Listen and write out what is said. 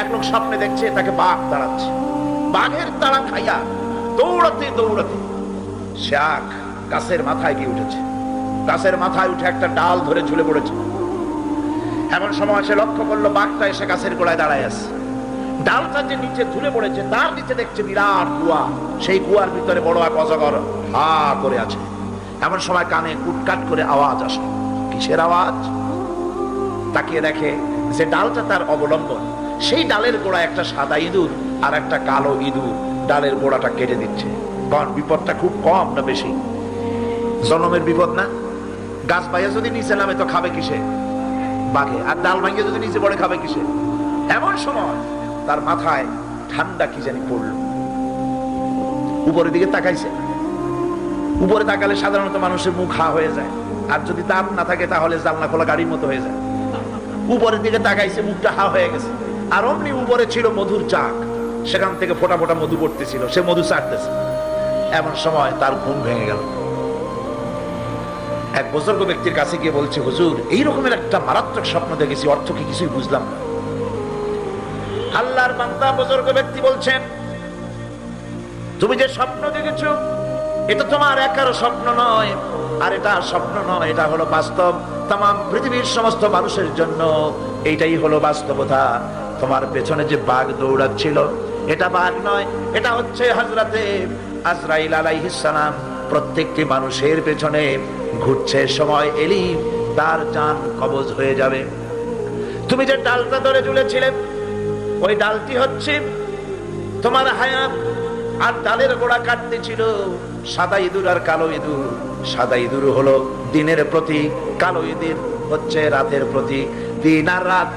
এক লোক স্বপ্নে দেখছে, তাকে বাঘ দাঁড়াচ্ছে বাঘের তাড়া খাইয়া দৌড়াতে দৌড়াতে শাক গাছের মাথায় গিয়ে উঠেছে। গাছের মাথায় উঠে একটা ডাল ধরে ঝুলে পড়েছে। এমন সময় সে লক্ষ্য করল, বাঘটা এসে গাছের গোড়ায় দাঁড়ায় আছে। ডালটা যে নিচে ঝুলে পড়েছে, তার নিচে দেখছে বিরাট কুয়া সেই কুয়ার ভিতরে বড় এক অজগর হা করে আছে। এমন সময় কানে কুটকাট করে আওয়াজ আসে। কিসের আওয়াজ? তাকিয়ে দেখে যে ডালটা তার অবলম্বন। সেই ডালের গোড়া একটা সাদা ইঁদুর আর একটা কালো ইঁদুর ডালের গোড়াটা কেটে দিচ্ছে। কারণ বিপদটা খুব কম না বেশি? জনমের বিপদ না? গাছ বাইয়া যদি নিচে নামে তো খাবে কিসে? বাঘে, আর ডাল ভাঙিয়ে যদি নিচে পড়ে খাবে কিসে? এমন সময় তার মাথায় ঠান্ডা কি জানি পড়ল। উপরের দিকে তাকাইছে। উপরে তাকালে সাধারণত মানুষের মুখ হা হয়ে যায়। আর যদি দাঁত না থাকে তাহলে জানলা খোলা গাড়ির মতো হয়ে যায়। উপরের দিকে তাকাইছে, মুখটা হা হয়ে গেছে। আর অমনি উপরে ছিল মধুর চাক। সেখান থেকে ফোটা ফোটা মধু পড়তেছিল, সে মধু চাটতেছে এমন সময় তার ঘুম ভেঙে গেল। এক বুজুর্গ ব্যক্তির কাছে গিয়ে বলছে, হুজুর এই রকমের একটা মারাত্মক স্বপ্ন দেখেছি, অর্থ কি কিছুই বুঝলাম না। আল্লাহর বান্দা বুজুর্গ ব্যক্তি বলছেন, তুমি যে স্বপ্ন দেখেছ, এটা তোমার একারও স্বপ্ন নয়। আর এটা স্বপ্ন নয়, এটা হলো বাস্তব। তাম, পৃথিবীর সমস্ত মানুষের জন্য এইটাই হলো বাস্তবতা। তোমার পেছনে যে বাঘ দৌড়াচ্ছিল, এটা বাঘ নয়, এটা হচ্ছে হজরতে আজরাইল আলাইহিস সালাম। প্রত্যেকটি মানুষের পেছনে ঘুরছে সময় এলি, তার জান কবজ হয়ে যাবে। তুমি যে ডালটা ধরে ঝুলেছিলে, ওই ডালটি হচ্ছে তোমার হায়াত আর ডালের গোড়া কাটতে ছিল সাদা ইঁদুর আর কালো ইঁদুর। সাদা ইঁদুর হলো দিনের প্রতি কালো ইঁদুর হচ্ছে রাতের প্রতি দিন আর রাত